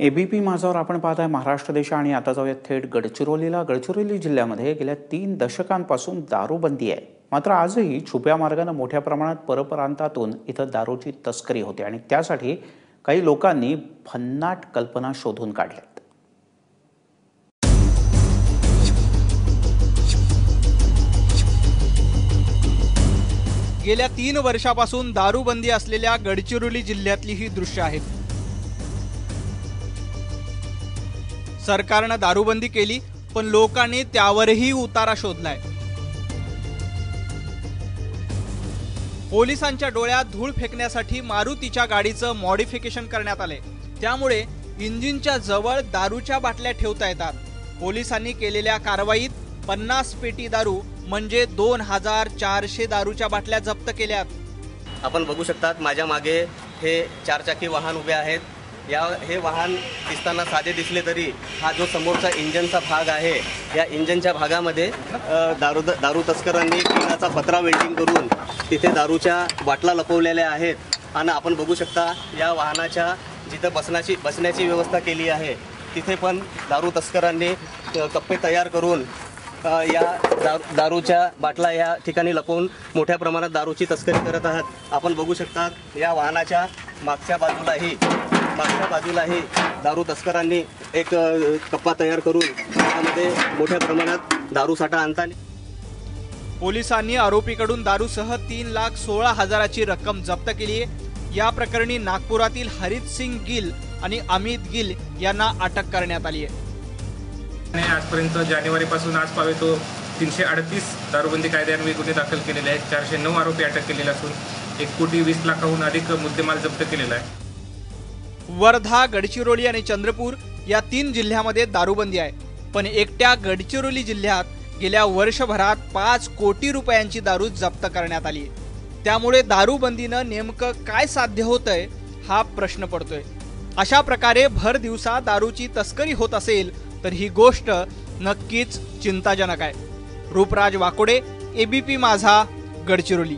ABP माझावर आपण पाहत आहे महाराष्ट्र देश आणि आता जाऊया थेट गडचिरोलीला. गडचिरोली जिल्ह्यामध्ये गेल्या तीन दशकांपासून दारूबंदी आहे. मात्र आजही छुप्या मार्गानं मोठ्या प्रमाणात परप्रांतातून इथं दारूची तस्करी होते आणि त्यासाठी काही लोकांनी भन्नाट कल्पना शोधून काढल्या गेल्या तीन वर्षापासून दारूबंदी असलेल्या गडचिरोली जिल्ह्यातली ही दृश्य आहेत सरकारनं दारूबंदी केली पण लोकांनी त्यावरही उतारा शोधलाय. पोलिसांच्या डोळ्यात धूळ फेकण्यासाठी मारुतीच्या गाडीचं मॉडिफिकेशन करण्यात आले त्यामुळे इंजिनच्या जवळ दारूच्या बाटल्या ठेवता येतात. पोलिसांनी केलेल्या कारवाईत पन्नास पेटी दारू म्हणजे दोन हजार चारशे दारूच्या बाटल्या जप्त केल्यात. आपण बघू शकतात माझ्या मागे हे चारचाकी वाहन उभे आहेत. या हे वाहन दिसताना साधे दिसले तरी हा जो समोरचा इंजनचा भाग आहे या इंजनच्या भागामध्ये दारू दारू तस्करांनी टिनाचा पत्रा वेल्डिंग करून तिथे दारूच्या बाटला लपवलेल्या आहेत. आणि आपण बघू शकता या वाहनाच्या जिथं बसण्याची बसण्याची व्यवस्था केली आहे तिथे पण दारू तस्करांनी कप्पे तयार करून या दारू दारूच्या बाटला या ठिकाणी लपवून मोठ्या प्रमाणात दारूची तस्करी करत आहात. आपण बघू शकता या वाहनाच्या मागच्या बाजूलाही मागच्या बाजूलाही दारू तस्करांनी एक कप्पा तयार करून त्यामध्ये मोठ्या प्रमाणात दारू साठा आणताना पोलिसांनी आरोपीकडून दारूसह तीन लाख सोळा हजाराची रक्कम जप्त केली आहे. या प्रकरणी नागपुरातील हरित सिंग गिल आणि अमित गिल यांना अटक करण्यात आली आहे. आणि आजपर्यंत जानेवारीपासून आज पावे तो तीनशे अडतीस दारूबंदी कायद्यान्वये गुन्हे दाखल केलेले आहेत. चारशे नऊ आरोपी अटक केलेले असून एक कोटी वीस लाखाहून अधिक मुद्देमाल जप्त केलेला आहे. वर्धा गडचिरोली आणि चंद्रपूर या तीन जिल्ह्यामध्ये दारूबंदी आहे. पण एकट्या गडचिरोली जिल्ह्यात गेल्या वर्षभरात पाच कोटी रुपयांची दारू जप्त करण्यात आली आहे. त्यामुळे दारूबंदीनं नेमकं काय साध्य होतंय हा प्रश्न पडतोय. अशा प्रकारे भर दिवसा दारूची तस्करी होत असेल तर ही गोष्ट नक्कीच चिंताजनक आहे. रूपराज वाकोडे एबीपी माझा गडचिरोली.